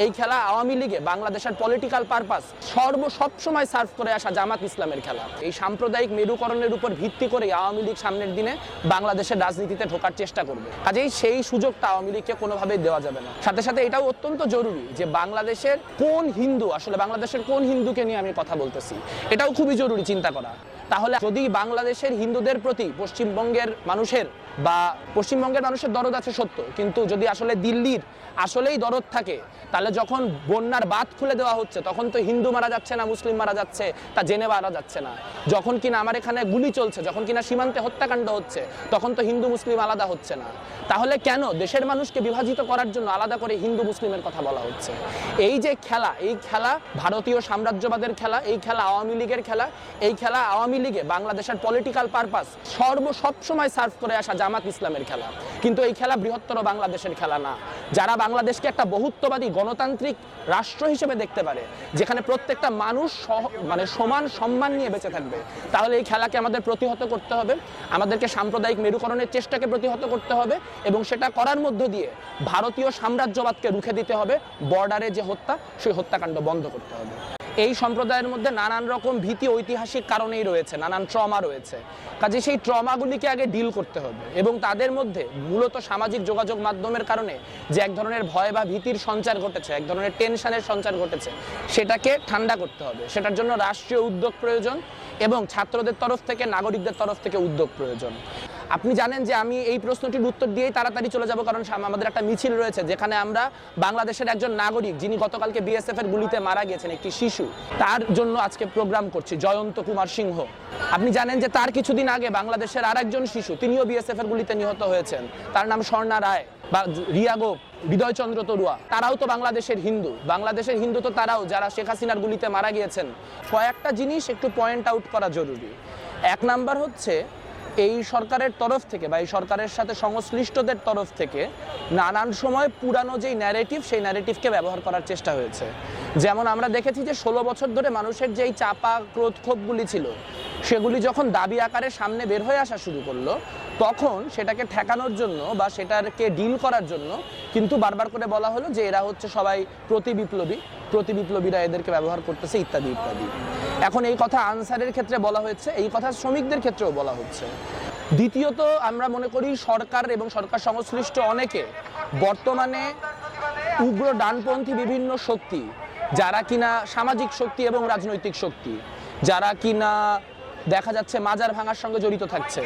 এই খেলা আওয়ামী লীগে বাংলাদেশের পলিটিক্যাল পারপাস সর্ব সবসময় সার্ভ করে আসা জামাত ইসলামের খেলা। এই সাম্প্রদায়িক মেরুকরণের উপর ভিত্তি করে আওয়ামী লীগ সামনের দিনে বাংলাদেশের রাজনীতিতে ঢোকার চেষ্টা করবে। কাজেই সেই সুযোগটা আওয়ামী লীগকে কোনোভাবেই দেওয়া যাবে না। সাথে সাথে এটাও অত্যন্ত জরুরি যে বাংলাদেশের কোন হিন্দু, আসলে বাংলাদেশের কোন হিন্দুকে নিয়ে আমি কথা বলতেছি, এটাও খুবই জরুরি চিন্তা করা। তাহলে যদি বাংলাদেশের হিন্দুদের প্রতি পশ্চিমবঙ্গের মানুষের বা পশ্চিমবঙ্গের মানুষের দরদ আছে সত্য, কিন্তু যদি আসলে দিল্লির আসলেই দরদ থাকে, তাহলে যখন বন্যার বাঁধ খুলে দেওয়া হচ্ছে, তখন তো হিন্দু মারা যাচ্ছে না, মুসলিম মারা যাচ্ছে, তা জেনে মারা যাচ্ছে না। যখন কিনা আমার এখানে গুলি চলছে, যখন কিনা সীমান্তে হত্যাকাণ্ড হচ্ছে, তখন তো হিন্দু, মুসলিম আলাদা হচ্ছে না। তাহলে কেন দেশের মানুষকে বিভাজিত করার জন্য আলাদা করে হিন্দু, মুসলিমের কথা বলা হচ্ছে? এই যে খেলা, এই খেলা ভারতীয় সাম্রাজ্যবাদের খেলা, এই খেলা আওয়ামী লীগের খেলা, এই খেলা আওয়ামী লীগে বাংলাদেশের পলিটিক্যাল পারপাস সর্ব সবসময় সার্ভ করে আসা জামাত ইসলামের খেলা। কিন্তু এই খেলা বৃহত্তর বাংলাদেশের খেলা না। যারা বাংলাদেশকে একটা বহুত্ববাদী গণতান্ত্রিক রাষ্ট্র হিসেবে দেখতে পারে, যেখানে প্রত্যেকটা মানুষ মানে সমান সম্মান নিয়ে বেঁচে থাকবে। তাহলে এই খেলাকে আমাদের প্রতিহত করতে হবে, আমাদেরকে সাম্প্রদায়িক মেরুকরণের চেষ্টাকে প্রতিহত করতে হবে এবং সেটা করার মধ্য দিয়ে ভারতীয় সাম্রাজ্যবাদকে রুখে দিতে হবে বর্ডারে যে হত্যা, সেই হত্যাকাণ্ড বন্ধ করতে হবে। এই সম্প্রদায়ের মধ্যে নানান রকম ভীতি, ঐতিহাসিক কারণেই রয়েছে, নানান ট্রমা রয়েছে। কাজে সেই ট্রমাগুলিকে আগে ডিল করতে হবে এবং তাদের মধ্যে মূলত সামাজিক যোগাযোগ মাধ্যমের কারণে যে এক ধরনের ভয় বা ভীতির সঞ্চার ঘটেছে, এক ধরনের টেনশনের সঞ্চার ঘটেছে, সেটাকে ঠান্ডা করতে হবে। সেটার জন্য রাষ্ট্রীয় উদ্যোগ প্রয়োজন এবং ছাত্রদের তরফ থেকে, নাগরিকদের তরফ থেকে উদ্যোগ প্রয়োজন। আপনি জানেন যে আমি এই প্রশ্নটির উত্তর দিয়েই তাড়াতাড়ি চলে যাব, কারণ আমাদের একটা মিছিল রয়েছে, যেখানে আমরা বাংলাদেশের একজন নাগরিক যিনি গতকালকে বিএসএফ এর গুলিতে মারা গেছেন একটি শিশু, তার জন্য আজকে প্রোগ্রাম করছি, জয়ন্ত কুমার সিংহ। আপনি জানেন যে তার কিছুদিন আগে বাংলাদেশের আর একজন শিশু, তিনিও বিএসএফ এর গুলিতে নিহত হয়েছেন, তার নাম স্বর্ণা রায় বা রিয়া গোপ হৃদয়চন্দ্র তরুয়া। তারাও তো বাংলাদেশের হিন্দু বাংলাদেশের হিন্দু তো তারাও, যারা শেখ হাসিনার গুলিতে মারা গিয়েছেন। কয়েকটা জিনিস একটু পয়েন্ট আউট করা জরুরি। এক নাম্বার হচ্ছে এই সরকারের তরফ থেকে বা এই সরকারের সাথে সংশ্লিষ্টদের তরফ থেকে নানান সময় পুরানো যেই ন্যারেটিভ সেই ন্যারেটিভকে ব্যবহার করার চেষ্টা হয়েছে। যেমন আমরা দেখেছি যে ষোলো বছর ধরে মানুষের যেই চাপা ক্রোধ ক্ষোভগুলি ছিল সেগুলি যখন দাবি আকারে সামনে বের হয়ে আসা শুরু করল, তখন সেটাকে ঠেকানোর জন্য বা সেটাকে ডিল করার জন্য কিন্তু বারবার করে বলা হলো যে এরা হচ্ছে সবাই প্রতি বিপ্লবী, প্রতি বিপ্লবীরা এদেরকে ব্যবহার করতেছে, ইত্যাদি ইত্যাদি। এখন এই কথা আনসারের ক্ষেত্রে বলা হয়েছে, এই কথা শ্রমিকদের ক্ষেত্রেও বলা হচ্ছে। দ্বিতীয়ত, আমরা মনে করি সরকার এবং সরকার সংশ্লিষ্ট অনেকে বর্তমানে উগ্র ডানপন্থী বিভিন্ন শক্তি, যারা কিনা সামাজিক শক্তি এবং রাজনৈতিক শক্তি, যারা কিনা দেখা যাচ্ছে মাজার ভাঙার সঙ্গে জড়িত থাকছে,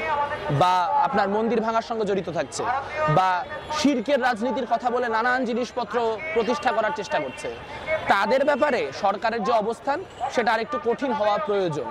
বা আপনার মন্দির ভাঙার সঙ্গে জড়িত থাকছে, বা শির্কের রাজনীতির কথা বলে নানান জিনিসপত্র প্রতিষ্ঠা করার চেষ্টা করছে। তাদের ব্যাপারে সরকারের যে অবস্থান, সেটা আরেকটু কঠিন হওয়া প্রয়োজন।